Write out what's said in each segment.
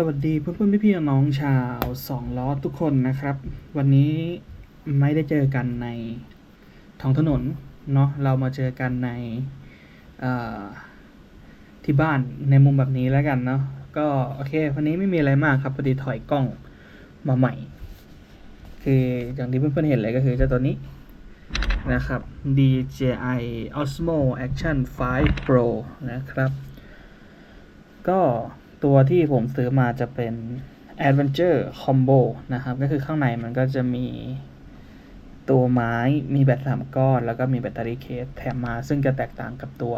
สวัสดีเพื่อนๆพี่ๆน้องชาวสองล้อทุกคนนะครับ วันนี้ไม่ได้เจอกันในท้องถนนเนาะเรามาเจอกันในที่บ้านในมุมแบบนี้แล้วกันเนาะก็โอเค วันนี้ไม่มีอะไรมากครับพอดีถอยกล้องมาใหม่ คืออย่างที่เพื่อนๆเห็นเลยก็คือเจ้าตัวนี้นะครับ DJI Osmo Action 5 Pro นะครับ ก็ ตัวที่ผมซื้อมาจะเป็น Adventure Combo นะครับ ก็คือข้างในมันก็จะมีตัวไม้มีแบตสามก้อน แล้วก็มีแบตเตอรี่เคสแถมมา ซึ่งจะแตกต่างกับตัว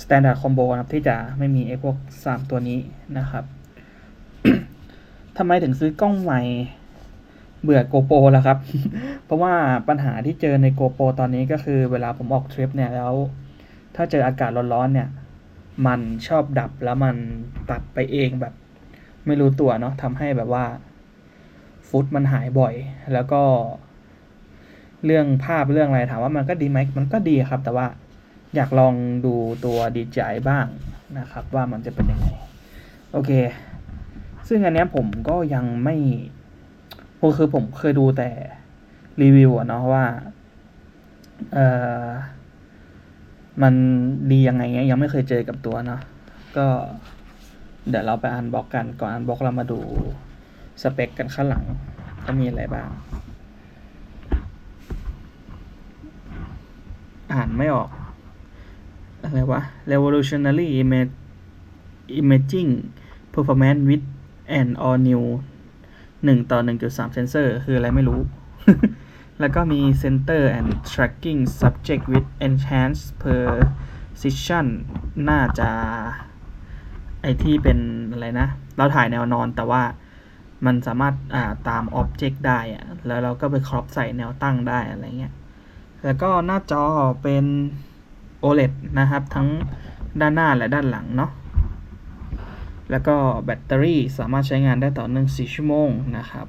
Standard Combo นะครับ ที่จะไม่มีไอ้พวก 3 ตัวนี้นะครับทำไมถึงซื้อกล้องใหม่เบื่อโกโปรแล้วครับ เพราะว่าปัญหาที่เจอในโกโปรตอนนี้ก็คือเวลาผมออกทริปเนี่ยแล้ว ถ้าเจออากาศร้อนๆเนี่ย มันชอบดับแล้วมันตัดไปเองแบบ ไม่รู้ตัวเนาะทำให้แบบว่า ฟุตมันหายบ่อย แล้วก็ เรื่องภาพเรื่องอะไรถามว่ามันก็ดีไหมมันก็ดีครับ แต่ว่าอยากลองดูตัว DJI บ้างนะครับ ว่ามันจะเป็นยังไง โอเค ซึ่งอันเนี้ยผมก็ยังไม่คือผมเคยดูแต่รีวิวเนาะว่า เอ่อ มันดียังไงเงี้ยยังไม่เคยเจอกับตัวเนาะก็เดี๋ยวเราไปอันบล็อกกันก่อนอันบล็อกเรามาดูสเปคกันข้างหลังก็มีอะไรบ้าง อ่านไม่ออก อะไรวะ revolutionary image imaging performance with and all new 1 ต่อ 1.3 sensor คืออะไรไม่รู้ แล้วก็มี center and tracking subject with enhanced precision น่าจะไอที่เป็นอะไรนะ เราถ่ายแนวนอนแต่ว่ามันสามารถาตาม object ได้อะแล้วเราก็ไปครอปใส่แนวตั้งได้อะไรเงี้ย แล้วก็หน้าจอเป็น OLED นะครับ ทั้งด้านหน้าและด้านหลังเนาะ แล้วก็แบตเตอรี่สามารถใช้งานได้ต่อเนื่อง4ชั่วโมงนะครับ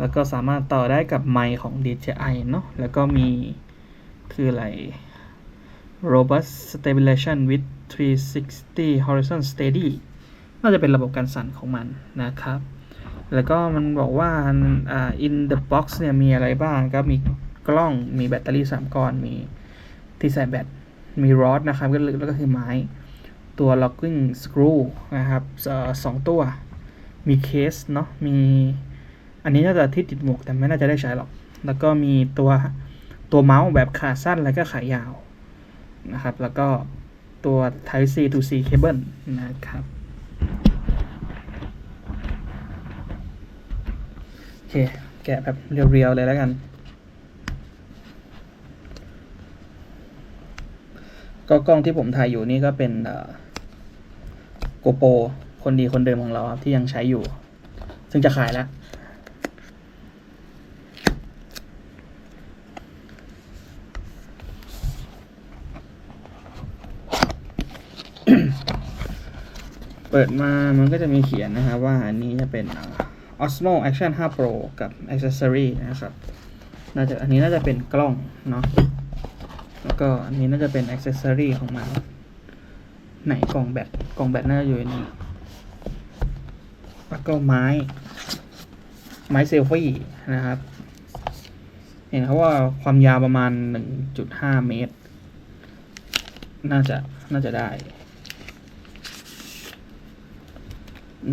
แล้วก็สามารถต่อได้กับไมค์ของ DJI เนาะแล้วก็มีคืออะไร robust stabilization with 360 horizon steady น่าจะเป็นระบบการสั่นของมันนะครับ แล้วก็มันบอกว่าอ่า in the box เนี่ยมีอะไรบ้างก็มีกล้อง มีแบตเตอรี่ 3 ก้อน มีที่ใส่แบต มีรอดนะครับ ก็แล้วก็คือไม้ ตัว locking screw นะครับสองตัว มีเคสเนาะ มี อันนี้น่าจะที่ติดหมวกแต่ไม่น่าจะได้ใช้หรอก แล้วก็มีตัวตัวเมาส์แบบขาสั้นแล้วก็ขายาวนะครับ แล้วก็ตัว Type C to C cable นะครับโอเค แกะแบบเรียวๆเลยแล้วกัน ก็กล้องที่ผมถ่ายอยู่นี่ก็เป็นโกโปคนดีคนเดิมของเราที่ยังใช้อยู่ ซึ่งจะขายแล้ว เปิดมามันก็จะมีเขียนนะครับว่าอันนี้จะเป็น Osmo Action 5 Pro กับ Accessory นะครับน่าจะอันนี้น่าจะเป็นกล้องเนาะแล้วก็อันนี้น่าจะเป็น Accessory ของมัน ไหนกล่องแบตกล่องแบตน่าจะอยู่ในนี้แล้วก็ไม้ ไม้เซลฟี่นะครับ เห็นเขาว่าความยาวประมาณ 1.5 เมตร น่าจะน่าจะได้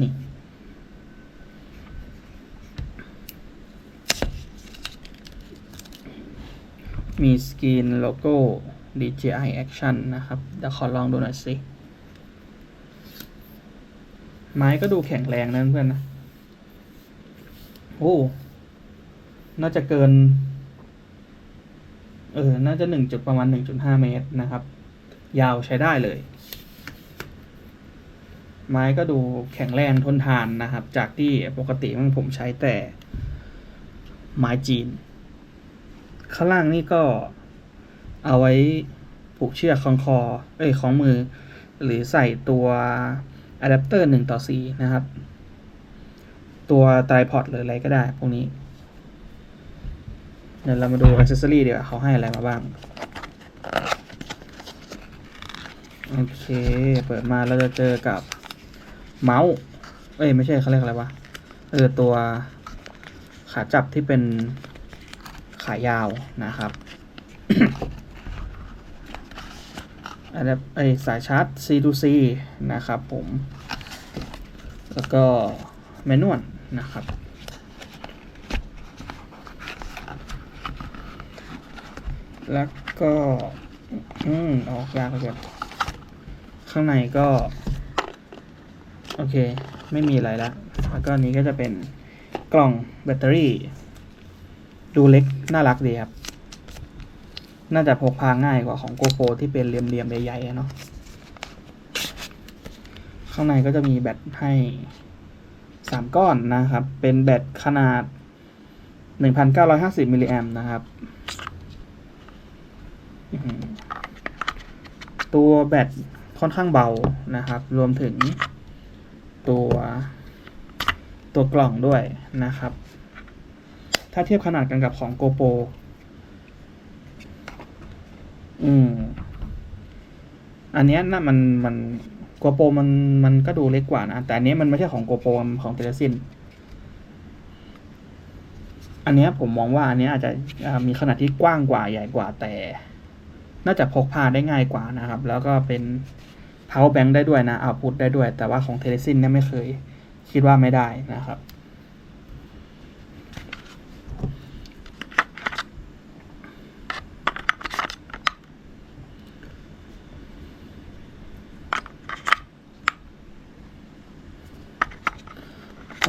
นี่มีสกรีนโลโก้ DJI Action นะครับเดี๋ยวขอลองดูหน่อยสิ ไม้ก็ดูแข็งแรงนะเพื่อนนะ โอ้ น่าจะเกิน เออ น่าจะหนึ่งจุดประมาณหนึ่งจุดห้าเมตรนะครับ ยาวใช้ได้เลย ไม้ก็ดูแข็งแรงทนทานนะครับ จากที่ปกติมันผมใช้แต่ ไม้จีน ข้างล่างนี่ก็เอาไว้ผูกเชือกคล้องคอ เอ้ยของมือ หรือใส่ตัวอะแดปเตอร์หนึ่งต่อสี่นะครับ ตัวไตรพอดหรืออะไรก็ได้ พวกนี้ เดี๋ยวเรามาดูอ c เซสซอรี่ดีกว่าเขาให้อะไรมาบ้าง โอเค เปิดมาเราจะเจอกับ เมาส์ เอ้ยไม่ใช่เขาเรียกอะไรวะ เออตัวขาจับที่เป็นขายาวนะครับอันนี้ไอสายชาร์จ C to C นะครับผม แล้วก็แมนนวลนะครับ แล้วก็ อืม ออกยากเลยข้างในก็ โอเค ไม่มีอะไรแล้วแล้วก็นี้ก็จะเป็นกล่องแบตเตอรี่ ดูเล็กน่ารักดีครับ น่าจะพกพาง่ายกว่าของโกโปรที่เป็นเหลี่ยมๆใหญ่ๆเนาะข้างในก็จะมีแบตให้สามก้อนนะครับ เป็นแบตขนาด 1,950 มิลลิแอมนะครับ ตัวแบตค่อนข้างเบานะครับ รวมถึง ตัวตัวกล่องด้วยนะครับ ถ้าเทียบขนาดกันกับของ GoPro อืม อันเนี้ยน่ะมันมัน GoPro มันมันก็ดูเล็กกว่านะ แต่อันเนี้ยมันไม่ใช่ของ GoPro มันของเทเลซินอันเนี้ยผมมองว่าอันเนี้ยอาจจะมีขนาดที่กว้างกว่าใหญ่กว่าแต่ น่าจะพกพาได้ง่ายกว่านะครับ แล้วก็เป็น power bank ได้ด้วยนะ output ได้ด้วย แต่ว่าของเทเลซินเนี่ยไม่เคย คิดว่าไม่ได้นะครับ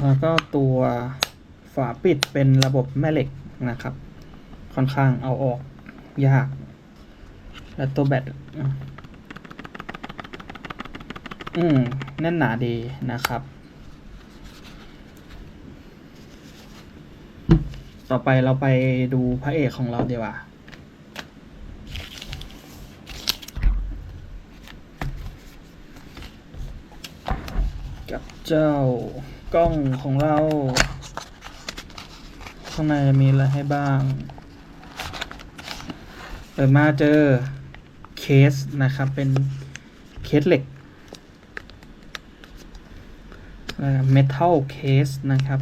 แล้วก็ตัวฝาปิดเป็นระบบแม่เหล็กนะครับ ค่อนข้างเอาออกยาก แล้วตัวแบต อืมแน่นหนาดีนะครับ ต่อไปเราไปดูพระเอกของเราดีกว่ากับเจ้ากล้องของเรา ข้างในมีอะไรให้บ้าง เปิดมาเจอเคสนะครับ เป็นเคสเหล็ก เมทัลเคสนะครับ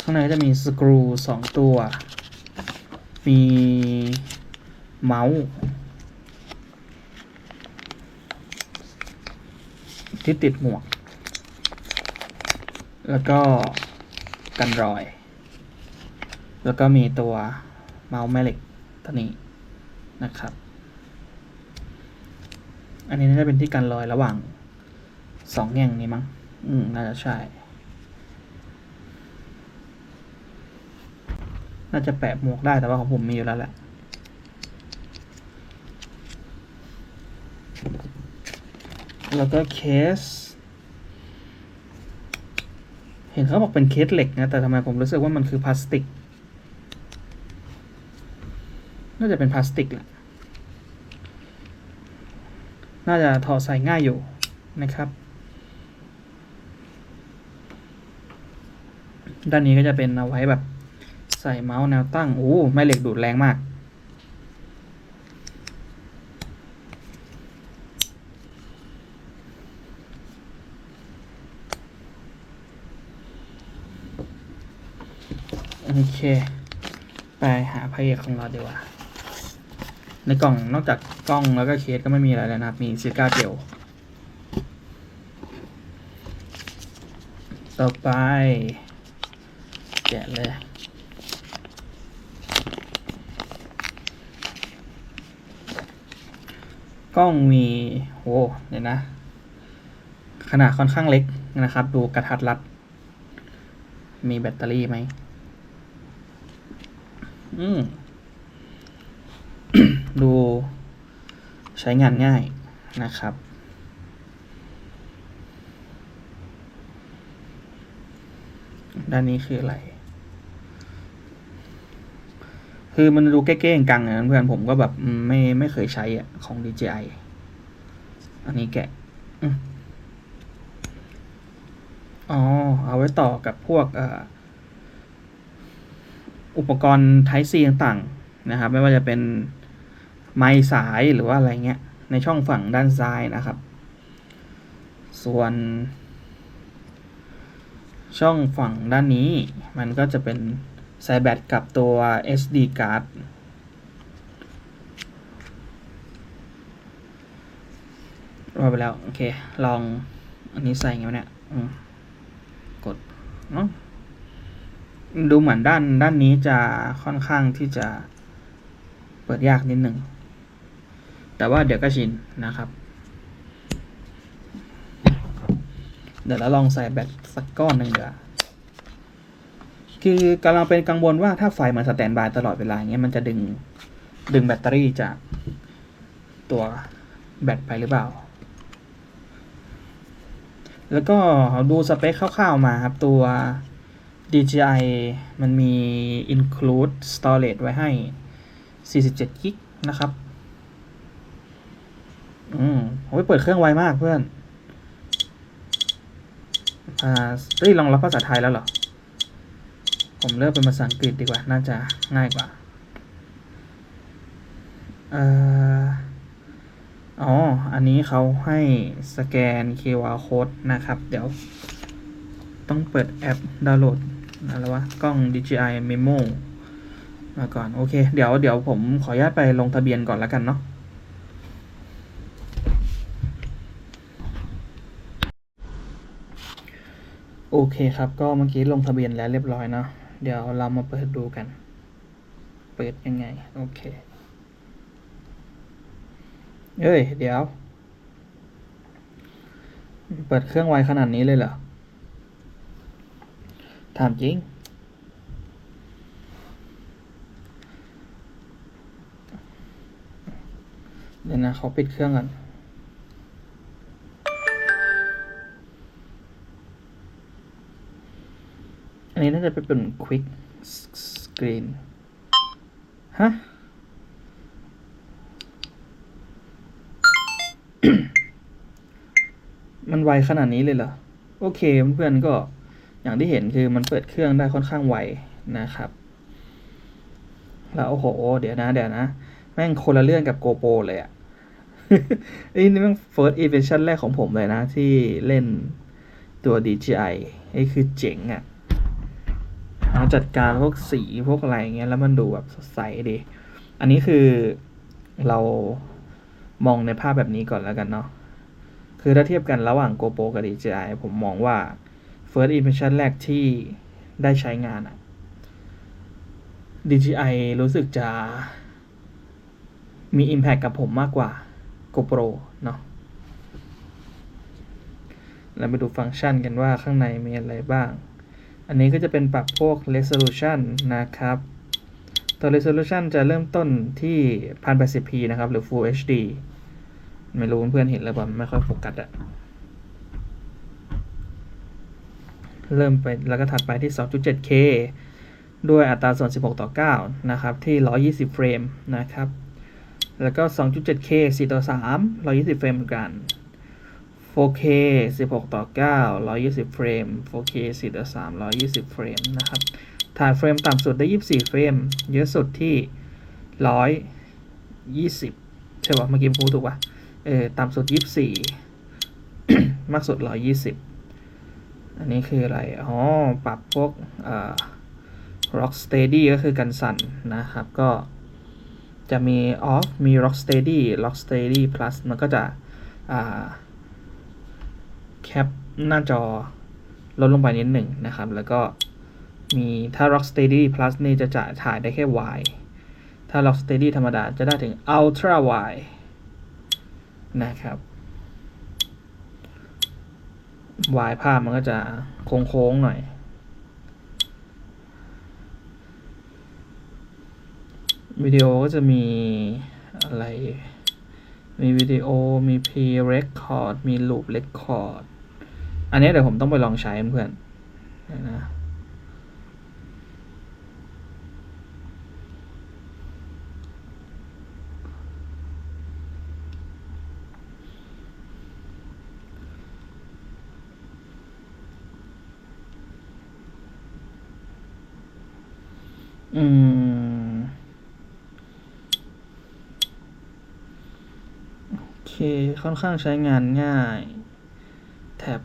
ข้างในจะมีสกรูสองตัว มีเมาส์ที่ติดหมวก แล้วก็กันรอย แล้วก็มีตัวเมาส์แม่เหล็กตัวนี้ นะครับ อันนี้น่าจะเป็นที่กันรอยระหว่างสองแง่งนี้มั้ง อืม น่าจะใช่ น่าจะแปะหมวกได้แต่ว่าของผมมีอยู่แล้วแหละ แล้วก็เคส เห็นเขาบอกเป็นเคสเหล็กนะ แต่ทำไมผมรู้สึกว่ามันคือพลาสติก น่าจะเป็นพลาสติกแหละ น่าจะถอดใส่ง่ายอยู่นะครับด้านนี้ก็จะเป็นเอาไว้แบบใส่เมาส์แนวตั้ง โอ้แม่เหล็กดูดแรงมาก โอเค ไปหาพระเอกของเราดีกว่า ในกล่องนอกจากกล้องแล้วก็เคสก็ไม่มีอะไรแล้วนะครับ มีซิก้าเจลต่อไปแกะเลย กล้องมีโหเดี๋ยนะ ขนาดค่อนข้างเล็กนะครับ ดูกระทัดรัด มีแบตเตอรี่ไหม อืม ดูใช้งานง่ายนะครับ ด้านนี้คืออะไร คือมันดูเก้ๆกังนะเพื่อนผมก็แบบไม่ไม่เคยใช้อะของ DJI อันนี้แกะอ๋อ เอาไว้ต่อกับพวกอุปกรณ์ Type C ต่างๆ นะครับ ไม่ว่าจะเป็น ไม้สายหรือว่าอะไรเงี้ย ในช่องฝั่งด้านซ้ายนะครับ ส่วน ช่องฝั่งด้านนี้ มันก็จะเป็นสายแบตกับตัว SD card รอไปแล้ว โอเค ลองอันนี้ใส่ไงวะเนี่ยกดเนาะดูเหมือนด้านด้านนี้จะค่อนข้างที่จะเปิดยากนิดหนึ่ง แต่ว่าเดี๋ยวก็ชินนะครับ เดี๋ยวเราลองใส่แบตสักก้อนหนึ่งเดี๋ยวคือกำลังเป็นกังวลว่าถ้าไฟมันสแตนบายตลอดเวลาเงี้ยมันจะดึงดึงแบตเตอรี่จากตัวแบตไปหรือเปล่า แล้วก็ดูสเปคคร่าวๆมาครับตัว DJI มันมี include storage ไว้ให้ 47กิกนะครับ อืมผมไปเปิดเครื่องไวมากเพื่อน อ่าเฮ้ยรองรับภาษาไทยแล้วเหรอ ผมเลือกเป็นภาษาอังกฤษดีกว่า น่าจะง่ายกว่า เอ่อ อ๋อ อันนี้เขาให้สแกน QR code นะครับ เดี๋ยว ต้องเปิดแอปดาวน์โหลดอะไรวะ กล้อง DJI Memo มาก่อน โอเค เดี๋ยวเดี๋ยวผมขออนุญาตไปลงทะเบียนก่อนแล้วกันเนาะ โอเคครับ ก็เมื่อกี้ลงทะเบียนแล้วเรียบร้อยเนาะเดี๋ยวเรามาเปิดดูกัน เปิดยังไง โอเคเอ้ย เดี๋ยว เปิดเครื่องไวขนาดนี้เลยเหรอ ถามจริง เดี๋ยวนะเขาปิดเครื่องก่อน อันนี้น่าจะเป็น quick screen ฮะมันไวขนาดนี้เลยเหรอ โอเคเพื่อนๆก็อย่างที่เห็นคือมันเปิดเครื่องได้ค่อนข้างไวนะครับ แล้วโอ้โห เดี๋ยวนะ เดี๋ยวนะ แม่งคนละเรื่องกับ GoPro เลยอะไอ้นี่แม่ง first impression แรกของผมเลยนะ ที่เล่นตัว DJI ไอ้คือเจ๋งอะ่ะ จัดการพวกสีพวกอะไรเงี้ยแล้วมันดูแบบสดใสดีอันนี้คือเรามองในภาพแบบนี้ก่อนแล้วกันเนาะคือถ้าเทียบกันระหว่าง GoPro กับ DJI ผมมองว่า first impression แรกที่ได้ใช้งานอะ DJI รู้สึกจะมี Impact กับผมมากกว่า GoPro เนาะเราไปดูฟังก์ชันกันว่าข้างในมีอะไรบ้าง อันนี้ก็จะเป็นปรับพวก resolution นะครับ ตัว resolution จะเริ่มต้นที่ 1080p นะครับ หรือ Full HD ไม่รู้เพื่อนเห็นหรือเปล่าไม่ค่อยโฟกัสอะเริ่มไปแล้วก็ถัดไปที่ 2.7K ด้วยอัตราส่วน 16 ต่อ 9 นะครับ ที่ 120 เฟรมนะครับ แล้วก็ 2.7K 4 ต่อ 3 120 เฟรมเหมือนกัน 4K 16 ต่อ 9 120 เฟรม 4K 4ต่อ3 120 เฟรมนะครับ ถ่ายเฟรมต่ำสุดได้ 24 เฟรม เยอะสุดที่ 120 ใช่ป่ะเมื่อกี้พูดถูกป่ะ เออ ต่ำสุด 24 มากสุด 120 อันนี้คืออะไร อ๋อ ปรับพวกเอ่อ rock steady ก็คือกันสั่นนะครับ ก็จะมี off มี rock steady rock steady plus มันก็จะ แคปหน้าจอลดลงไปนิดหนึ่งนะครับ แล้วก็มีถ้า rock steady plus นี่จะจะถ่ายได้แค่ wide ถ้า rock steady ธรรมดาจะได้ถึง ultra wide นะครับ wide ภาพมันก็จะโค้งๆหน่อยวิดีโอก็จะมีอะไร มีวิดีโอ มี pre record มี loop record อันนี้เดี๋ยวผมต้องไปลองใช้เพื่อนนะอืมค่อนข้างใช้งานง่าย แท็บ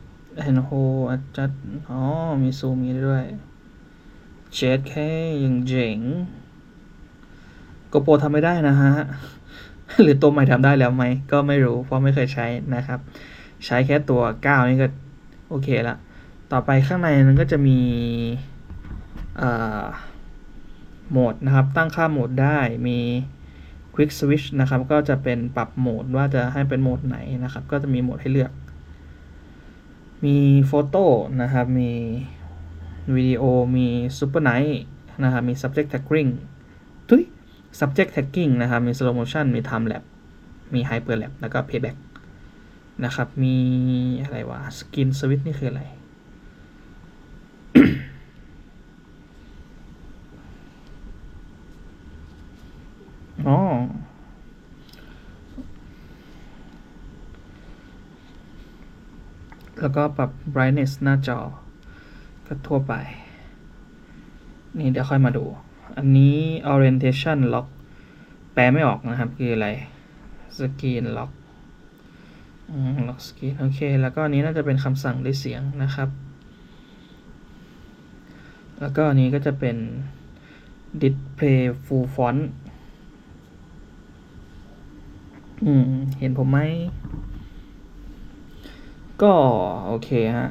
and hold adjust อ๋อ มีซูมนี้ด้วยเช็ดแค่ยังเจ๋งโกโปรทำไม่ได้นะฮะ หรือตัวใหม่ทำได้แล้วไหม ก็ไม่รู้ เพราะไม่เคยใช้นะครับ ใช้แค่ตัว 9 นี่ก็ โอเคละ ต่อไปข้างในนั้นก็จะมีโหมดนะครับ ตั้งค่าโหมดได้มี Quick Switch นะครับ ก็จะเป็นปรับโหมดว่าจะให้เป็นโหมดไหนนะครับ ก็จะมีโหมดให้เลือก มีโฟโต้นะครับ มีวิดีโอ มี Super Night นะครับ มี Subject Tagging ทุย Subject Tagging นะครับ มี Slow Motion มี Time Lapse มี Hyper Lapse แล้วก็ payback นะครับ มีอะไรวะ Skin Switch นี่คืออะไร อ๋อ แล้วก็ปรับ brightness หน้าจอ ก็ทั่วไป นี่เดี๋ยวค่อยมาดู อันนี้ orientation lock แปลไม่ออกนะครับ คืออะไร screen lock lock screen โอเค แล้วก็อันนี้น่าจะเป็นคำสั่งด้วยเสียงนะครับ แล้วก็อันนี้ก็จะเป็น display full font อืม เห็นผมไหม ก็โอเคฮะ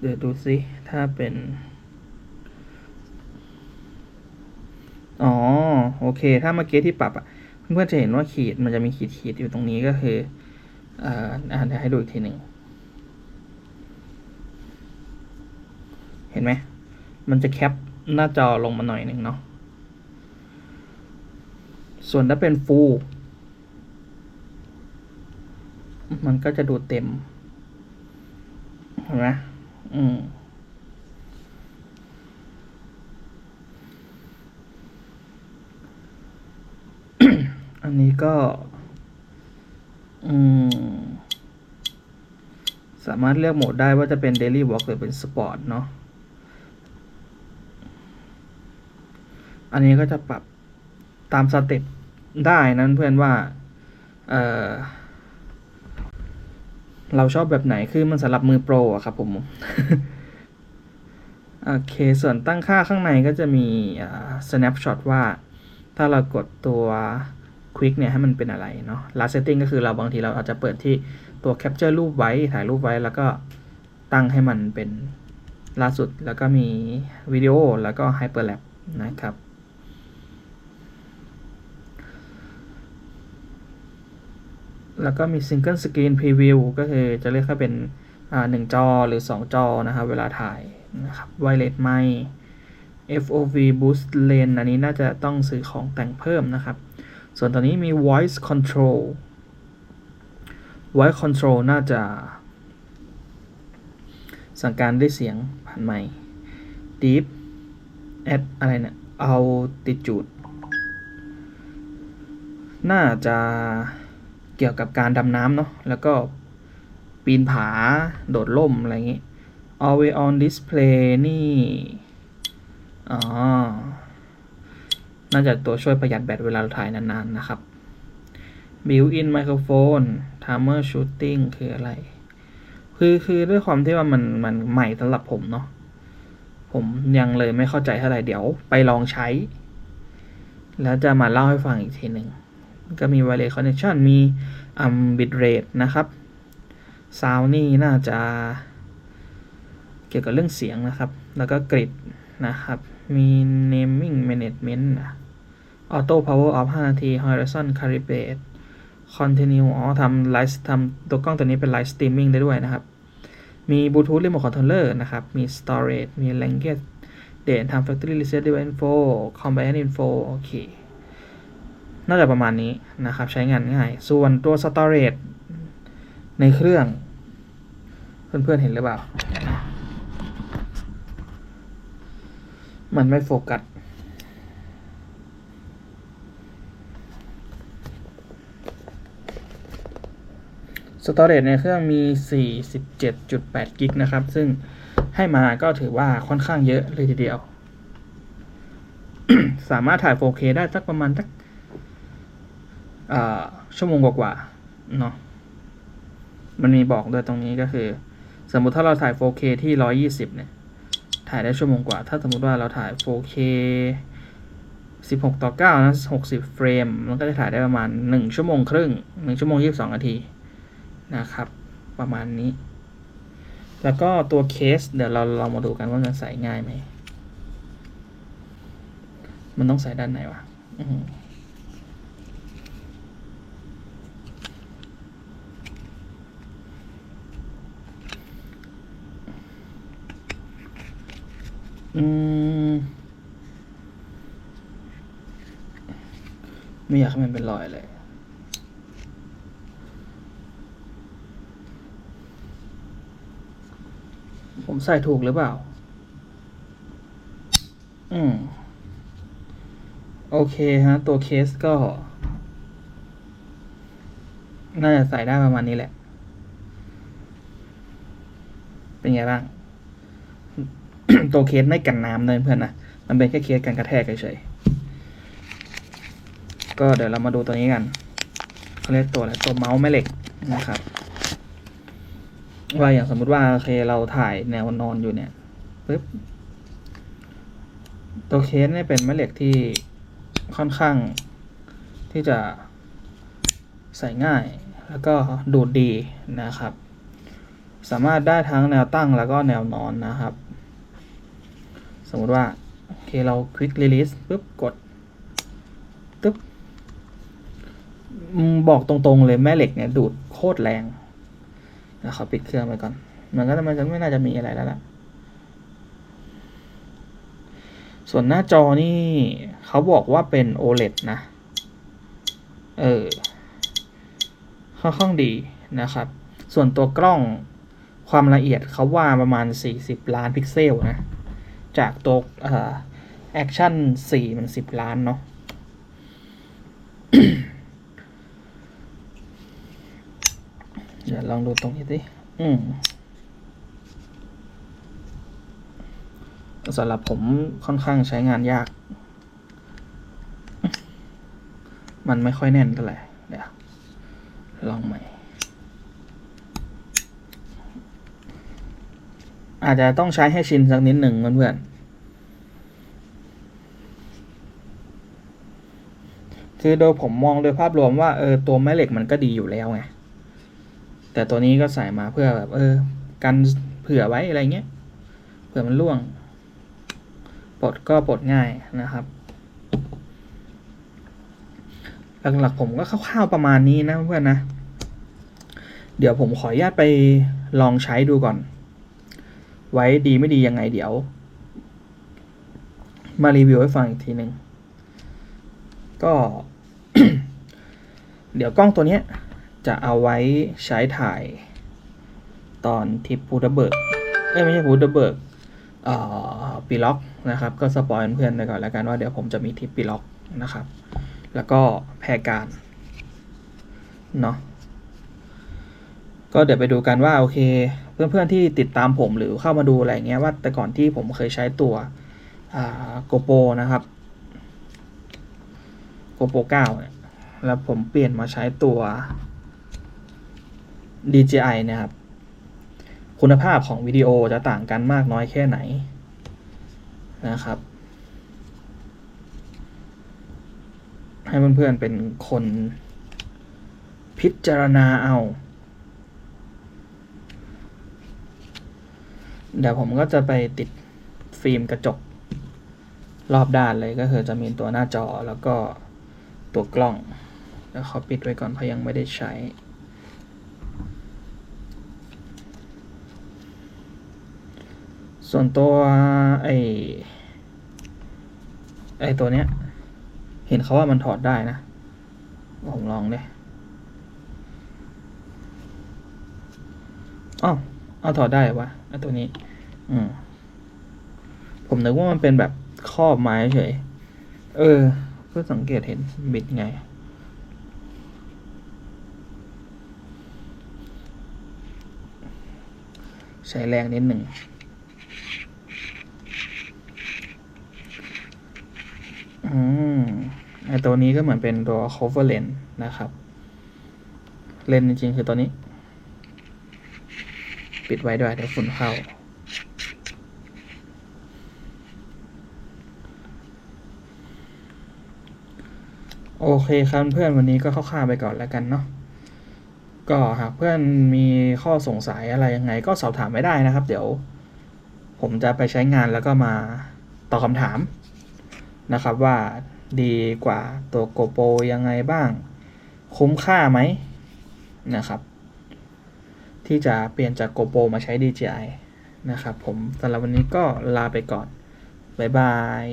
เดี๋ยวดูสิถ้าเป็น อ๋อ โอเค ถ้าเมื่อกี้ที่ปรับอะ เพื่อนๆจะเห็นว่าขีดมันจะมีขีดขีดอยู่ตรงนี้ก็คืออ่าอ่าเดี๋ยวให้ดูอีกทีหนึ่ง เห็นไหม มันจะแคปหน้าจอลงมาหน่อยหนึ่งเนาะ ส่วนถ้าเป็น full มันก็จะดูเต็มเห็นไหมอืมอันนี้ก็ อืม สามารถเลือกโหมดได้ว่าจะเป็น Daily Walk หรือเป็น Sport เนาะ อันนี้ก็จะปรับตามสเต็ปได้นั้นเพื่อนว่า เออ เราชอบแบบไหนคือมันสำหรับมือโปรอะครับผมโอเค ส่วนตั้งค่าข้างในก็จะมี snapshot ว่า ถ้าเรากดตัว quick เนี่ยให้มันเป็นอะไรเนาะ last setting ก็คือเราบางทีเราอาจจะเปิดที่ตัว capture รูปไว้ ถ่ายรูปไว้แล้วก็ตั้งให้มันเป็นล่าสุด แล้วก็มีวิดีโอแล้วก็ hyperlap นะครับ แล้วก็มี Single Screen Preview ก็คือจะเรียกให้เป็นหนึ่งจอหรือ 2 จอนะครับ เวลาถ่ายนะครับ Wireless Mic FOV Boost Lane อันนี้น่าจะต้องซื้อของแต่งเพิ่มนะครับ ส่วนตอนนี้มี Voice Control Voice Control น่าจะ สั่งการด้วยเสียงผ่านไมค์ Deep Add อะไรเนี่ย Altitude น่าจะ เกี่ยวกับการดำน้ำเนาะแล้วก็ปีนผาโดดล่ม อะไรอย่างงี้ Always on display นี่ อ๋อ น่าจะตัวช่วยประหยัดแบตเวลาเราถ่ายนานๆนะครับ Built-in microphone timer shooting คืออะไร คือคือด้วยความที่ว่ามันมันใหม่สำหรับผมเนาะ ผมยังเลยไม่เข้าใจเท่าไหร่เดี๋ยวไปลองใช้ แล้วจะมาเล่าให้ฟังอีกทีหนึ่ง ก็มี wireless connection มี um bitrate นะครับ sound นี่น่าจะเกี่ยวกับเรื่องเสียงนะครับ แล้วก็กริดนะครับ มี naming management นะ auto power off 5นาที horizon calibrate continue อ๋อทำไลฟ์ทำตัวกล้องตัวนี้เป็นไลฟ์สตรีมมิ่งได้ด้วยนะครับ มี Bluetooth Remote Controller นะครับ มี storage มี language เดททำ factory reset device info compliance info โอเค น่าจะประมาณนี้นะครับ ใช้งานง่าย ส่วนตัว storage ในเครื่อง เพื่อนๆเห็นหรือเปล่า มันไม่โฟกัสสตอเรจในเครื่องมี 47.8 กิกนะครับ ซึ่งให้มาก็ถือว่าค่อนข้างเยอะเลยทีเดียว สามารถถ่าย 4K ได้สักประมาณสัก ชั่วโมงกว่าๆเนาะมันมีบอกด้วยตรงนี้ก็คือ สมมุติถ้าเราถ่าย 4K ที่ 120 เนี่ย ถ่ายได้ชั่วโมงกว่า ถ้าสมมุติว่าเราถ่าย 4K 16 ต่อ9นะ60 เฟรม มันก็จะถ่ายได้ประมาณ 1 ชั่วโมงครึ่ง 1 ชั่วโมง 22 นาที นะครับ ประมาณนี้ แล้วก็ตัวเคส เดี๋ยวเราลองมาดูกันว่ามันใส่ง่ายไหม มันต้องใส่ด้านไหนวะ อืม ไม่อยากให้มันเป็นรอยเลย ผมใส่ถูกหรือเปล่า อืม โอเคฮะ ตัวเคสก็ น่าจะใส่ได้ประมาณนี้แหละ เป็นไงบ้าง ตัวเคสไม่กันน้ำเลยเพื่อนนะมันเป็นแค่เคสกันกระแทกเฉยๆก็เดี๋ยวเรามาดูตัวนี้กันเขาเรียกตัวอะไรตัวเมาส์แม่เหล็กนะครับว่าอย่างสมมุติว่าโอเคเราถ่ายแนวนอนอยู่เนี่ยปึ๊บตัวเคสเนี่ยเป็นแม่เหล็กที่ค่อนข้างที่จะใส่ง่ายแล้วก็ดูดดีนะครับ สามารถได้ทั้งแนวตั้งแล้วก็แนวนอนนะครับ สมมติว่า โอเคเรา quick release ปุ๊บกดตึ๊บบอกตรงๆเลยแม่เหล็กเนี่ยดูดโคตรแรงนะครับปิดเครื่องไปก่อน มันก็มันจะไม่น่าจะมีอะไรแล้วล่ะ ส่วนหน้าจอนี่เขาบอกว่าเป็น OLED นะ เออค่อนข้างดีนะครับ ส่วนตัวกล้องความละเอียดเขาว่าประมาณ 40 ล้านพิกเซลนะ จากตัวอ่อ Action 4มัน10ล้านเนาะเดี๋ยวลองดูตรงนี้สิอืมสำหรับผมค่อนข้างใช้งานยาก มันไม่ค่อยแน่นเท่าไหร่เดี๋ยวลองใหม่ อาจจะต้องใช้ให้ชินสักนิดหนึ่งเพื่อนๆคือโดยผมมองโดยภาพรวมว่าเออตัวแม่เหล็กมันก็ดีอยู่แล้วไง แต่ตัวนี้ก็ใส่มาเพื่อแบบ เออ กันเผื่อไว้อะไรเงี้ย เผื่อมันร่วง ปลดก็ปลดง่ายนะครับหลักๆผมก็คร่าวๆประมาณนี้นะเพื่อนนะ เดี๋ยวผมขออนุญาตไปลองใช้ดูก่อน ไว้ดีไม่ดียังไงเดี๋ยว มารีวิวให้ฟังอีกทีหนึ่งก็ เดี๋ยวกล้องตัวนี้จะเอาไว้ใช้ถ่าย ตอนทริปพูดเบิร์กเอ้ไม่ใช่พูดเบิร์กเอ่อปีล็อกนะครับ ก็สปอยเพื่อนไปก่อนแล้วกันว่าเดี๋ยวผมจะมีทริปปีล็อกนะครับ แล้วก็แพรการเนาะก็เดี๋ยวไปดูกันว่า โอเค เพื่อนๆที่ติดตามผมหรือเข้ามาดูอะไรเงี้ยว่าแต่ก่อนที่ผมเคยใช้ตัวโกโปนะครับโกโปเนี่ยแล้วผมเปลี่ยนมาใช้ตัว DJI นะครับ คุณภาพของวิดีโอจะต่างกันมากน้อยแค่ไหนนะครับ ให้เพื่อนๆเป็นคนพิจารณาเอา เดี๋ยวผมก็จะไปติดฟิล์มกระจกรอบด้านเลยก็คือจะมีตัวหน้าจอแล้วก็ตัวกล้องแล้วเขาปิดไว้ก่อนเพราะยังไม่ได้ใช้ ส่วนตัวไอไอตัวเนี้ย เห็นเขาว่ามันถอดได้นะ ผมลองดิอ้าวเอาถอดได้วะ ไอตัวนี้ อืม ผมนึกว่ามันเป็นแบบครอบไม้เฉย เออ เพื่อสังเกตเห็นบิดไง ใช้แรงนิดหนึ่งอืมไอตัวนี้ก็เหมือนเป็นตัว cover lens นะครับ เลนจริงๆคือตัวนี้ ปิดไว้ด้วยเดี๋ยวฝุ่นเข้า โอเคครับเพื่อนวันนี้ก็คร่าวๆไปก่อนแล้วกันเนาะก็หากเพื่อนมีข้อสงสัยอะไรยังไง ก็สอบถามไม่ได้นะครับ เดี๋ยว ผมจะไปใช้งานแล้วก็มาตอบคำถามนะครับว่าดีกว่าตัวโกโปยังไงบ้าง คุ้มค่าไหมนะครับ ที่จะเปลี่ยนจากโกโปมาใช้ DJI นะครับผมสำหรับวันนี้ก็ลาไปก่อน บ๊ายบาย